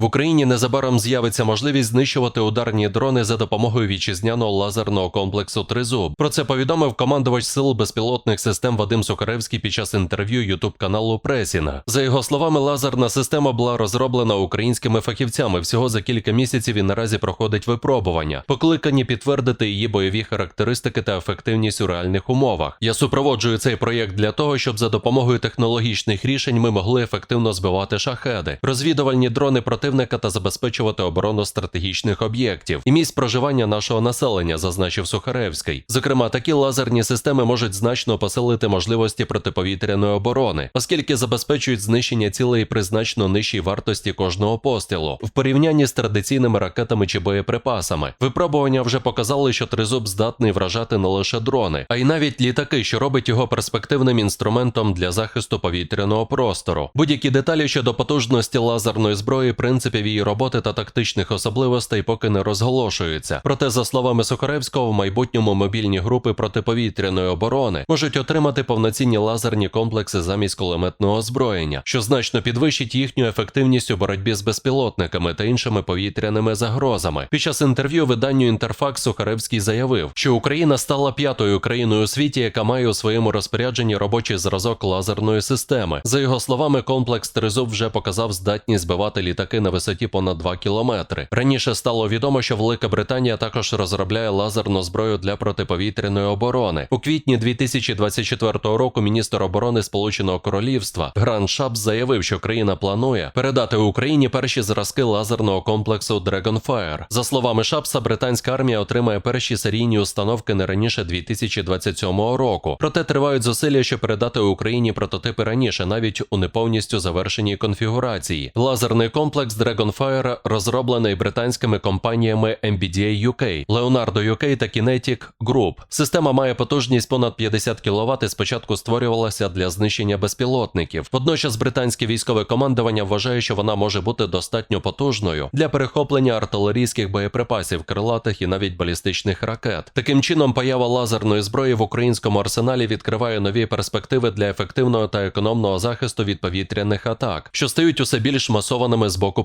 В Україні незабаром з'явиться можливість знищувати ударні дрони за допомогою вітчизняного лазерного комплексу Тризуб. Про це повідомив командувач сил безпілотних систем Вадим Сухаревський під час інтерв'ю Ютуб каналу Пресіна. За його словами, лазерна система була розроблена українськими фахівцями. Всього за кілька місяців і наразі проходить випробування, покликані підтвердити її бойові характеристики та ефективність у реальних умовах. Я супроводжую цей проєкт для того, щоб за допомогою технологічних рішень ми могли ефективно збивати шахеди, розвідувальні дрони противника та забезпечувати оборону стратегічних об'єктів і місць проживання нашого населення, зазначив Сухаревський. Зокрема, такі лазерні системи можуть значно посилити можливості протиповітряної оборони, оскільки забезпечують знищення цілей при значно нижчій вартості кожного пострілу в порівнянні з традиційними ракетами чи боєприпасами. Випробування вже показали, що тризуб здатний вражати не лише дрони, а й навіть літаки, що робить його перспективним інструментом для захисту повітряного простору. Будь-які деталі щодо потужності лазерної зброї, принципів її роботи та тактичних особливостей поки не розголошуються. Проте, за словами Сухаревського, в майбутньому мобільні групи протиповітряної оборони можуть отримати повноцінні лазерні комплекси замість кулеметного озброєння, що значно підвищить їхню ефективність у боротьбі з безпілотниками та іншими повітряними загрозами. Під час інтерв'ю виданню Інтерфакс Сухаревський заявив, що Україна стала п'ятою країною у світі, яка має у своєму розпорядженні робочий зразок лазерної системи. За його словами, комплекс Тризуб вже показав здатність збивати літаки на висоті понад 2 кілометри. Раніше стало відомо, що Велика Британія також розробляє лазерну зброю для протиповітряної оборони. У квітні 2024 року міністр оборони Сполученого Королівства Гран Шапс заявив, що країна планує передати Україні перші зразки лазерного комплексу Dragonfire. За словами Шапса, британська армія отримає перші серійні установки не раніше 2027 року. Проте тривають зусилля, щоб передати Україні прототипи раніше, навіть у неповністю завершеній конфігурації. Лазерний комплекс Dragonfire розроблений британськими компаніями MBDA UK, Leonardo UK та Kinetic Group. Система має потужність понад 50 кВт і спочатку створювалася для знищення безпілотників. Водночас британське військове командування вважає, що вона може бути достатньо потужною для перехоплення артилерійських боєприпасів, крилатих і навіть балістичних ракет. Таким чином, поява лазерної зброї в українському арсеналі відкриває нові перспективи для ефективного та економного захисту від повітряних атак, що стають усе більш масованими з боку